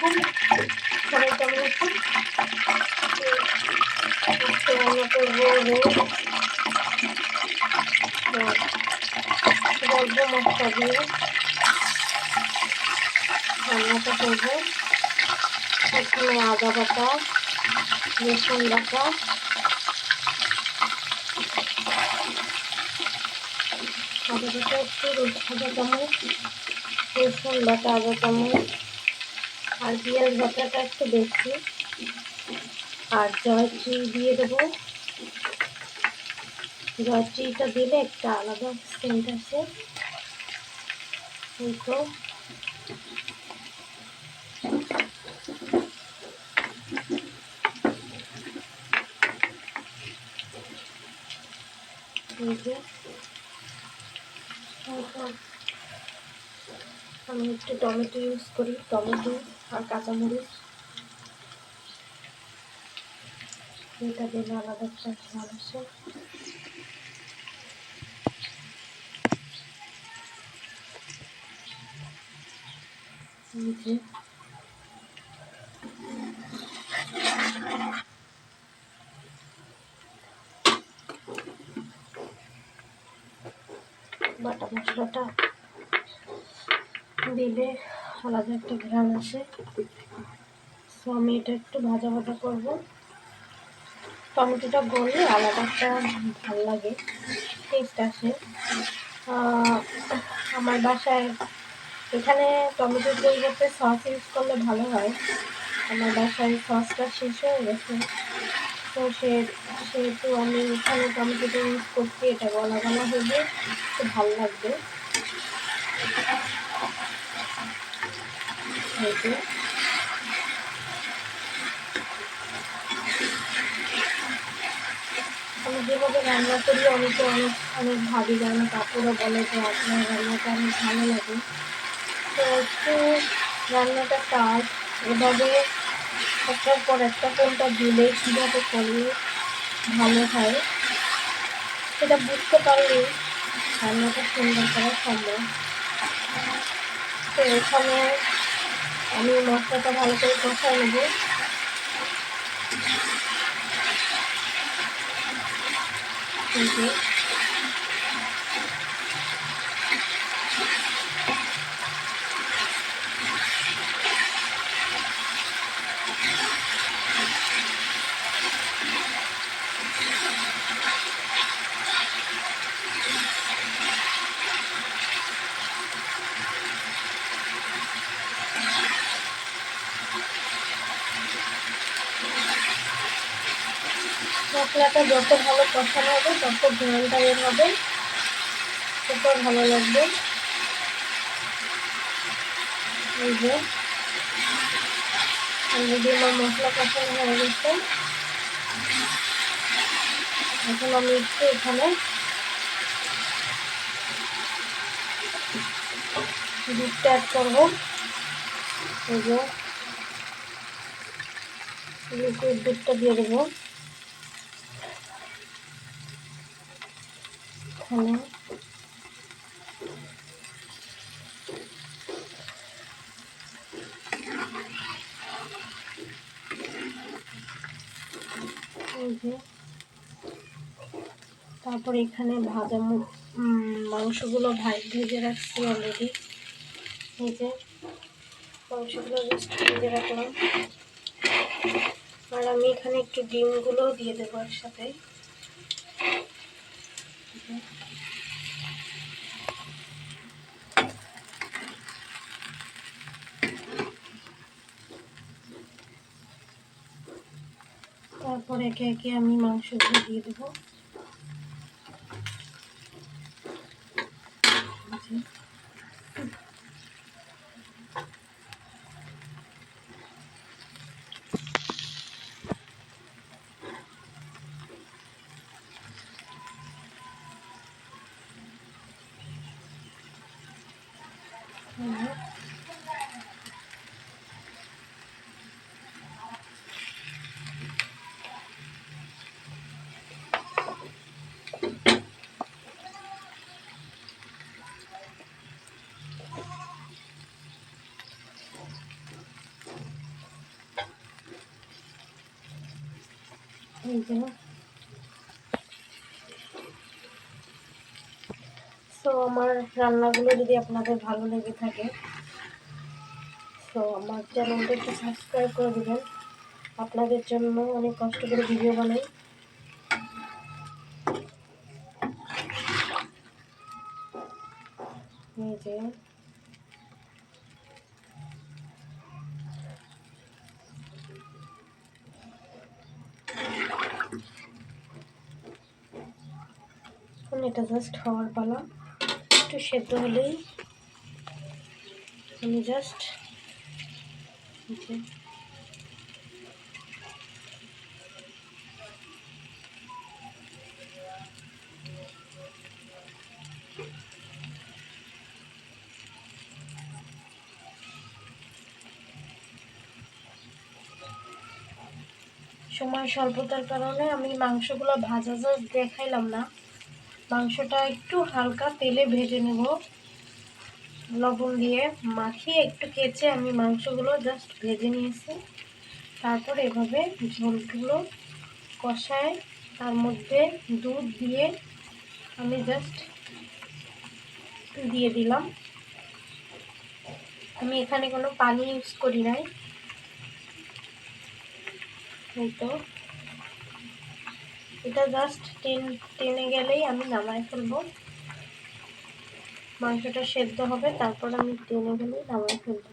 আলাইকুম সবাই কেমন আছেন রান্না করব গল্প মশলা দিয়ে রান্নাটা করব এখানে আদা বাটা রসুন বাটা আদা বাটা একটু রসুন বাটা আদা চামচ আর পেঁয়াজ বাটাটা একটু বেশি। আর জয়ত্রী দিয়ে দেবো। জয়ত্রীটা দিলে একটা আলাদা সেন্ট আছে এই তো। আমি একটু টমেটো ইউজ করি, টমেটো। আর কাঁচামরিচ। এটা দিলে আলাদা একটা এই বাটা মশলাটা দিলে আলাদা একটা ঘ্রাণ আসে। সো আমি এটা একটু ভাজা ভাজা করব। টমেটোটা গললে আলাদা একটা ভালো লাগে টেস্ট আসে। আমার বাসায় এখানে টমেটোর পরিবর্তে সস ইউজ করলে ভালো হয়। আমার বাসায় সসটা শেষ হয়ে গেছে। তো সে, সেহেতু আমি এখানে টমেটোটা ইউজ করছি, এটা গলা গলা হলে একটু ভালো লাগবে। আমি যেভাবে রান্না করি অনেকে অনেক অনেক ভাবি রান্না কাপড়ও বলে যে আপনার রান্নাটা অনেক ভালো লাগে। তো একটু রান্নাটা কাজ এভাবে একটার পর একটা কোনটা দিলে কীভাবে করলে ভালো হয়, সেটা বুঝতে পারলে রান্নাটা সুন্দর করা সম্ভব। তো এখানে আমি মশলাটা ভালো করে কষাই নেব। কিন্তু মশলাটা যত ভালো কষানো হবে, তত ঘ্রাণটা বের হবে। তত ভালো লাগবে। এই যে অলরেডি আমার মশলা কষানো হয়ে গেছে। এখন আমি একটু এখানে দুধটা অ্যাড করব। এই যে লিকুইড দুধটা দিয়ে দেবো। এখানে। তারপর এখানে ভাজা মাংসগুলো ভাই ভেজে রাখছি অলরেডি যে, মাংসগুলো ভেজে রাখলাম। আর আমি এখানে একটু ডিমগুলোও দিয়ে দেবো একসাথে। তারপর একে একে আমি মাংস দিয়ে দেবো Thank you. 嗯，行了。সো আমার রান্নাগুলো যদি আপনাদের ভালো লেগে থাকে সো আমার চ্যানেলটা একটু সাবস্ক্রাইব করে দেবেন। আপনাদের জন্য অনেক কষ্ট করে ভিডিও বানাই। যে। এটা জাস্ট হওয়ার পালা। একটু সেদ্ধ হলেই আমি জাস্ট সময় স্বল্পতার কারণে আমি মাংসগুলো ভাজা জাস্ট দেখাইলাম না। মাংসটা একটু হালকা তেলে ভেজে নেব। লবণ দিয়ে মাখিয়ে একটু কেচে আমি মাংসগুলো জাস্ট ভেজে নিয়েছি। তারপর এভাবে ঝোলগুলো কষায় তার মধ্যে দুধ দিয়ে আমি জাস্ট দিয়ে দিলাম। আমি এখানে কোনো পানি ইউজ করি নাই। এই তো। এটা জাস্ট টেন টেনে গেলেই আমি নামায় ফেলব। মাংসটা সেদ্ধ হবে, তারপর আমি টেনে গেলেই নামায় ফেলব।